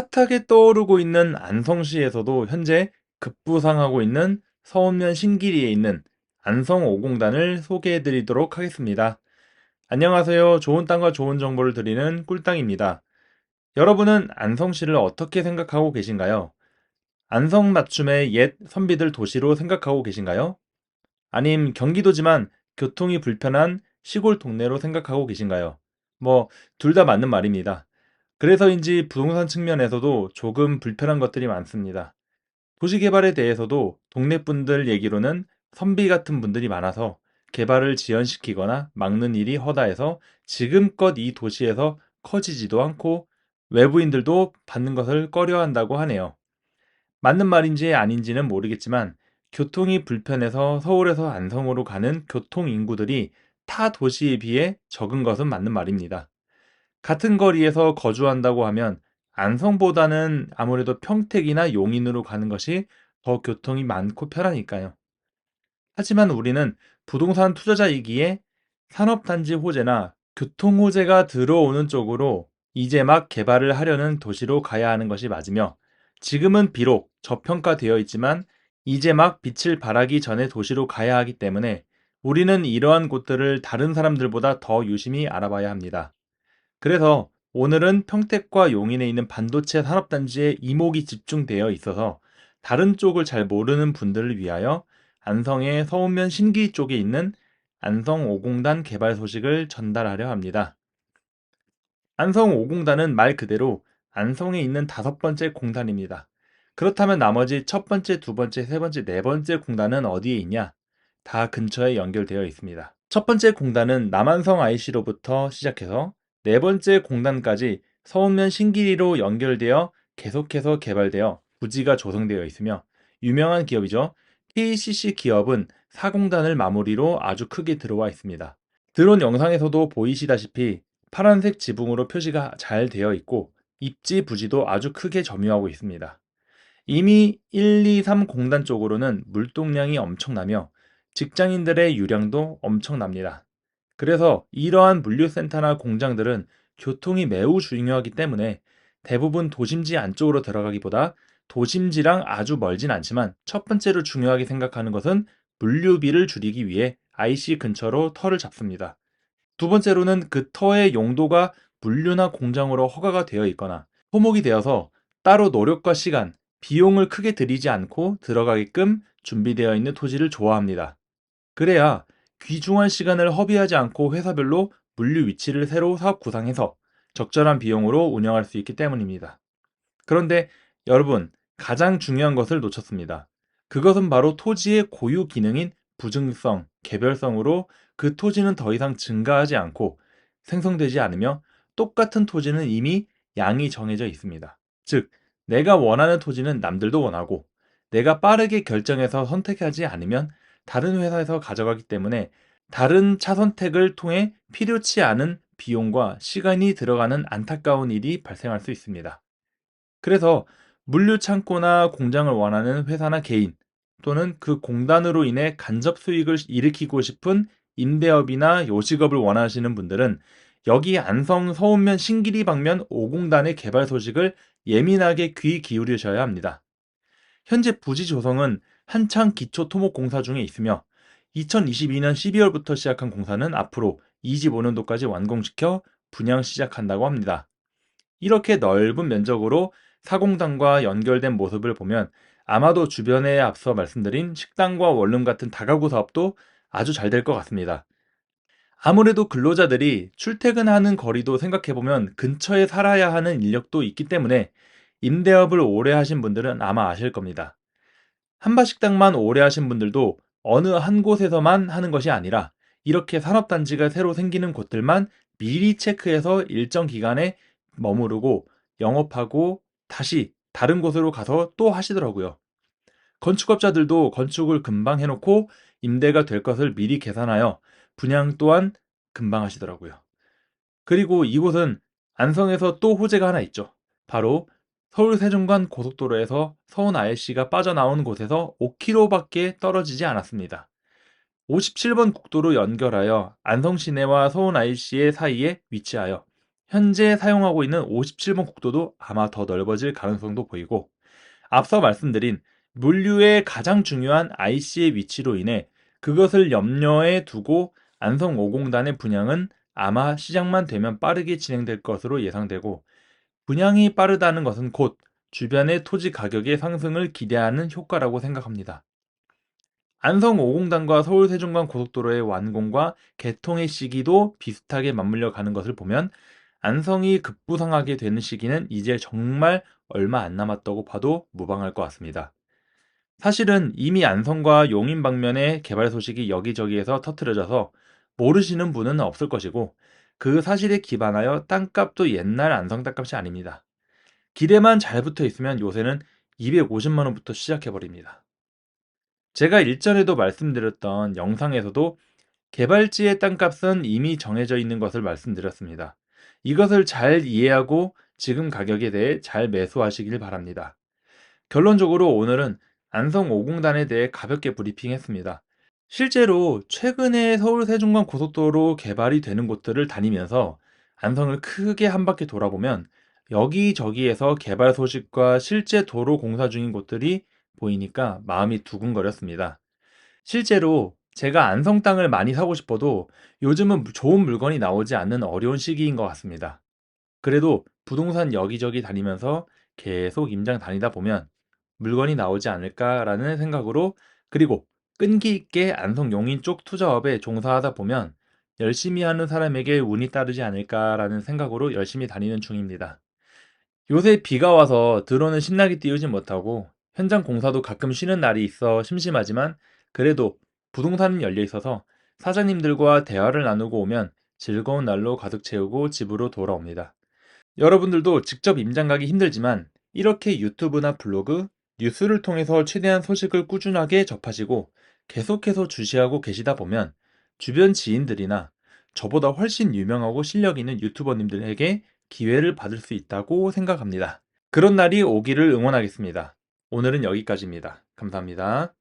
핫하게 떠오르고 있는 안성시에서도 현재 급부상하고 있는 서운면 신길이에 있는 안성 5공단을 소개해 드리도록 하겠습니다. 안녕하세요. 좋은 땅과 좋은 정보를 드리는 꿀땅입니다. 여러분은 안성시를 어떻게 생각하고 계신가요? 안성 맞춤의 옛 선비들 도시로 생각하고 계신가요? 아님 경기도지만 교통이 불편한 시골 동네로 생각하고 계신가요? 뭐, 둘 다 맞는 말입니다. 그래서인지 부동산 측면에서도 조금 불편한 것들이 많습니다. 도시 개발에 대해서도 동네 분들 얘기로는 선비 같은 분들이 많아서 개발을 지연시키거나 막는 일이 허다해서 지금껏 이 도시에서 커지지도 않고 외부인들도 받는 것을 꺼려한다고 하네요. 맞는 말인지 아닌지는 모르겠지만 교통이 불편해서 서울에서 안성으로 가는 교통 인구들이 타 도시에 비해 적은 것은 맞는 말입니다. 같은 거리에서 거주한다고 하면 안성보다는 아무래도 평택이나 용인으로 가는 것이 더 교통이 많고 편하니까요. 하지만 우리는 부동산 투자자이기에 산업단지 호재나 교통 호재가 들어오는 쪽으로 이제 막 개발을 하려는 도시로 가야 하는 것이 맞으며 지금은 비록 저평가되어 있지만 이제 막 빛을 발하기 전에 도시로 가야 하기 때문에 우리는 이러한 곳들을 다른 사람들보다 더 유심히 알아봐야 합니다. 그래서 오늘은 평택과 용인에 있는 반도체 산업단지에 이목이 집중되어 있어서 다른 쪽을 잘 모르는 분들을 위하여 안성의 서운면 신기 쪽에 있는 안성 5공단 개발 소식을 전달하려 합니다. 안성 5공단은 말 그대로 안성에 있는 다섯 번째 공단입니다. 그렇다면 나머지 첫 번째, 두 번째, 세 번째, 네 번째 공단은 어디에 있냐? 다 근처에 연결되어 있습니다. 첫 번째 공단은 남한성 IC로부터 시작해서 네 번째 공단까지 서운면 신길이로 연결되어 계속해서 개발되어 부지가 조성되어 있으며 유명한 기업이죠. KCC 기업은 4공단을 마무리로 아주 크게 들어와 있습니다. 드론 영상에서도 보이시다시피 파란색 지붕으로 표시가 잘 되어 있고 입지 부지도 아주 크게 점유하고 있습니다. 이미 1, 2, 3 공단 쪽으로는 물동량이 엄청나며 직장인들의 유량도 엄청납니다. 그래서 이러한 물류센터나 공장들은 교통이 매우 중요하기 때문에 대부분 도심지 안쪽으로 들어가기보다 도심지랑 아주 멀진 않지만 첫 번째로 중요하게 생각하는 것은 물류비를 줄이기 위해 IC 근처로 터를 잡습니다. 두 번째로는 그 터의 용도가 물류나 공장으로 허가가 되어 있거나 토목이 되어서 따로 노력과 시간, 비용을 크게 들이지 않고 들어가게끔 준비되어 있는 토지를 좋아합니다. 그래야 귀중한 시간을 허비하지 않고 회사별로 물류 위치를 새로 사업 구상해서 적절한 비용으로 운영할 수 있기 때문입니다. 그런데 여러분, 가장 중요한 것을 놓쳤습니다. 그것은 바로 토지의 고유 기능인 부증성, 개별성으로 그 토지는 더 이상 증가하지 않고 생성되지 않으며 똑같은 토지는 이미 양이 정해져 있습니다. 즉, 내가 원하는 토지는 남들도 원하고 내가 빠르게 결정해서 선택하지 않으면 다른 회사에서 가져가기 때문에 다른 차 선택을 통해 필요치 않은 비용과 시간이 들어가는 안타까운 일이 발생할 수 있습니다. 그래서 물류 창고나 공장을 원하는 회사나 개인 또는 그 공단으로 인해 간접 수익을 일으키고 싶은 임대업이나 요식업을 원하시는 분들은 여기 안성 서운면 신길이 방면 5공단의 개발 소식을 예민하게 귀 기울이셔야 합니다. 현재 부지 조성은 한창 기초 토목 공사 중에 있으며 2022년 12월부터 시작한 공사는 앞으로 25년도까지 완공시켜 분양 시작한다고 합니다. 이렇게 넓은 면적으로 사공단과 연결된 모습을 보면 아마도 주변에 앞서 말씀드린 식당과 원룸 같은 다가구 사업도 아주 잘 될 것 같습니다. 아무래도 근로자들이 출퇴근하는 거리도 생각해보면 근처에 살아야 하는 인력도 있기 때문에 임대업을 오래 하신 분들은 아마 아실 겁니다. 한바식당만 오래 하신 분들도 어느 한 곳에서만 하는 것이 아니라 이렇게 산업단지가 새로 생기는 곳들만 미리 체크해서 일정 기간에 머무르고 영업하고 다시 다른 곳으로 가서 또 하시더라고요. 건축업자들도 건축을 금방 해놓고 임대가 될 것을 미리 계산하여 분양 또한 금방 하시더라고요. 그리고 이곳은 안성에서 또 호재가 하나 있죠. 바로 서울 세종간 고속도로에서 서운 IC가 빠져나온 곳에서 5km밖에 떨어지지 않았습니다. 57번 국도로 연결하여 안성 시내와 서운 IC의 사이에 위치하여 현재 사용하고 있는 57번 국도도 아마 더 넓어질 가능성도 보이고 앞서 말씀드린 물류의 가장 중요한 IC의 위치로 인해 그것을 염려에 두고 안성 5공단의 분양은 아마 시장만 되면 빠르게 진행될 것으로 예상되고 분양이 빠르다는 것은 곧 주변의 토지 가격의 상승을 기대하는 효과라고 생각합니다. 안성 5공단과 서울 세종간 고속도로의 완공과 개통의 시기도 비슷하게 맞물려 가는 것을 보면 안성이 급부상하게 되는 시기는 이제 정말 얼마 안 남았다고 봐도 무방할 것 같습니다. 사실은 이미 안성과 용인 방면의 개발 소식이 여기저기에서 터트려져서 모르시는 분은 없을 것이고 그 사실에 기반하여 땅값도 옛날 안성 땅값이 아닙니다. 기대만 잘 붙어 있으면 요새는 250만 원부터 시작해 버립니다. 제가 일전에도 말씀드렸던 영상에서도 개발지의 땅값은 이미 정해져 있는 것을 말씀드렸습니다. 이것을 잘 이해하고 지금 가격에 대해 잘 매수하시길 바랍니다. 결론적으로 오늘은 안성 5공단에 대해 가볍게 브리핑했습니다. 실제로 최근에 서울 세종간 고속도로 개발이 되는 곳들을 다니면서 안성을 크게 한 바퀴 돌아보면 여기저기에서 개발 소식과 실제 도로 공사 중인 곳들이 보이니까 마음이 두근거렸습니다. 실제로 제가 안성 땅을 많이 사고 싶어도 요즘은 좋은 물건이 나오지 않는 어려운 시기인 것 같습니다. 그래도 부동산 여기저기 다니면서 계속 임장 다니다 보면 물건이 나오지 않을까라는 생각으로 그리고 끈기 있게 안성 용인 쪽 투자업에 종사하다 보면 열심히 하는 사람에게 운이 따르지 않을까라는 생각으로 열심히 다니는 중입니다. 요새 비가 와서 드론은 신나게 띄우지 못하고 현장 공사도 가끔 쉬는 날이 있어 심심하지만 그래도 부동산은 열려 있어서 사장님들과 대화를 나누고 오면 즐거운 날로 가득 채우고 집으로 돌아옵니다. 여러분들도 직접 임장 가기 힘들지만 이렇게 유튜브나 블로그, 뉴스를 통해서 최대한 소식을 꾸준하게 접하시고 계속해서 주시하고 계시다 보면 주변 지인들이나 저보다 훨씬 유명하고 실력 있는 유튜버님들에게 기회를 받을 수 있다고 생각합니다. 그런 날이 오기를 응원하겠습니다. 오늘은 여기까지입니다. 감사합니다.